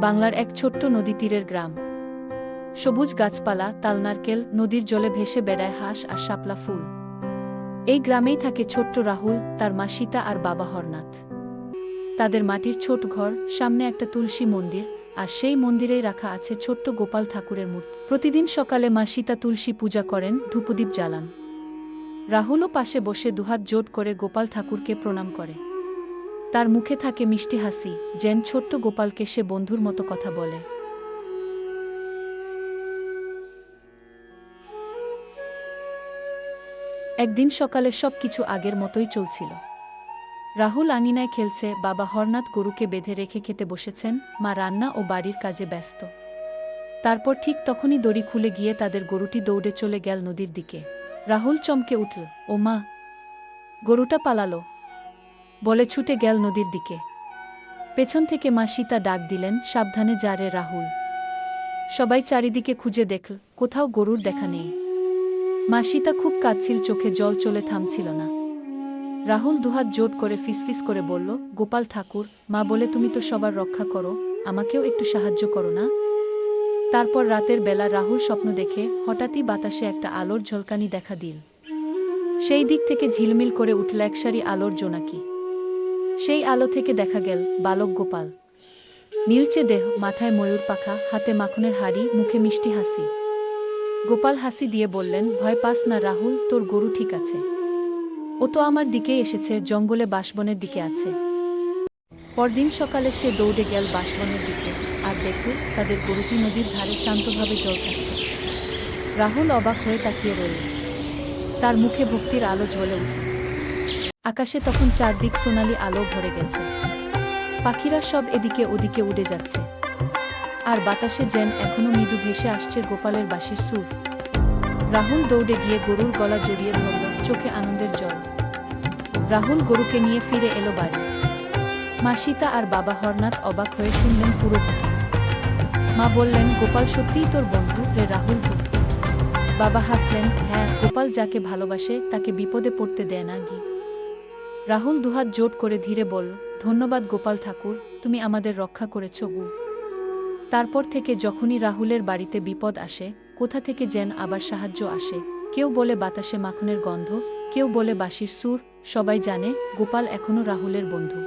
বাংলার এক ছোট্ট নদী তীরের গ্রাম। সবুজ গাছপালা, তালনারকেল, নদীর জলে ভেসে বেড়ায় হাঁস আর শাপলা ফুল। এই গ্রামেই থাকে ছোট্ট রাহুল, তার মা সীতা আর বাবা হরনাথ। তাদের মাটির ছোট ঘর, সামনে একটা তুলসী মন্দির, আর সেই মন্দিরেই রাখা আছে ছোট্ট গোপাল ঠাকুরের মূর্তি। প্রতিদিন সকালে মা সীতা তুলসী পূজা করেন ধূপদীপ জ্বালান। রাহুলও পাশে বসে দুহাত জোট করে গোপাল ঠাকুরকে প্রণাম করে। তার মুখে থাকে মিষ্টি হাসি, যেন ছোট্ট গোপালকে সে বন্ধুর মতো কথা বলে। একদিন সকালে সব কিছু আগের মতোই চলছিল। রাহুল আঙিনায় খেলছে, বাবা হরনাথ গরুকে বেঁধে রেখে খেতে বসেছেন, মা রান্না ও বাড়ির কাজে ব্যস্ত। তারপর ঠিক তখনই দড়ি খুলে গিয়ে তাদের গরুটি দৌড়ে চলে গেল নদীর দিকে। রাহুল চমকে উঠল, ও মা, গরুটা পালালো। বলে ছুটে গেল নদীর দিকে। পেছন থেকে মা সীতা ডাক দিলেন, সাবধানে যা রে রাহুল। সবাই চারিদিকে খুঁজে দেখল কোথাও গরুর দেখা নেই। মা সীতা খুব কাঁদছিল, চোখে জল চলে থামছিল না। রাহুল দুহাত জোট করে ফিসফিস করে বলল, গোপাল ঠাকুর, মা বলে তুমি তো সবার রক্ষা করো, আমাকেও একটু সাহায্য করো না? তারপর রাতের বেলা রাহুল স্বপ্ন দেখে হঠাৎই বাতাসে একটা আলোর ঝলকানি দেখা দিল। সেই দিক থেকে ঝিলমিল করে উঠল একসারি আলোর জোনাকি। সেই আলো থেকে দেখা গেল বালক গোপাল। নীলচে দেহ, মাথায় ময়ূর পাখা, হাতে মাখনের হাড়ি, মুখে মিষ্টি হাসি। গোপাল হাসি দিয়ে বললেন, ভয় পাস না রাহুল, তোর গরু ঠিক আছে। ও তো আমার দিকেই এসেছে, জঙ্গলে বাসবনের দিকে আছে। পরদিন সকালে সে দৌড়ে গেল বাসবনের দিকে, আর দেখল তাদের গরুটি নদীর ধারে শান্তভাবে জল খাচ্ছে। রাহুল অবাক হয়ে তাকিয়ে রইল। তার মুখে ভক্তির আলো জ্বলে উঠল। আকাশে তখন চারদিক সোনালি আলো ভরে গেছে। পাখিরা সব এদিকে ওদিকে উড়ে যাচ্ছে। আর বাতাসে যেন এখনও মৃদু ভেসে আসছে গোপালের বাঁশির সুর। রাহুল দৌড়ে গিয়ে গরুর গলা জড়িয়ে ধরল চোখে আনন্দের জল। রাহুল গরুকে নিয়ে ফিরে এলো বাড়ি। মা সীতা আর বাবা হরনাথ অবাক হয়ে শুনলেন পুরো মা বললেন, গোপাল সত্যিই তোর বন্ধু? রে রাহুল বাবা হাসলেন হ্যাঁ গোপাল যাকে ভালোবাসে তাকে বিপদে পড়তে দেয় না গি রাহুল দুহাত জোট করে ধীরে বল, ধন্যবাদ গোপাল ঠাকুর, তুমি আমাদের রক্ষা করেছ গু। তারপর থেকে যখনই রাহুলের বাড়িতে বিপদ আসে, কোথা থেকে যেন আবার সাহায্য আসে। কেউ বলে বাতাসে মাখনের গন্ধ, কেউ বলে বাঁশির সুর, সবাই জানে গোপাল এখনও রাহুলের বন্ধু।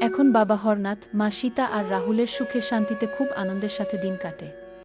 এখন বাবা হরনাথ, মা সীতা আর রাহুলের সুখে শান্তিতে খুব আনন্দের সাথে দিন কাটে।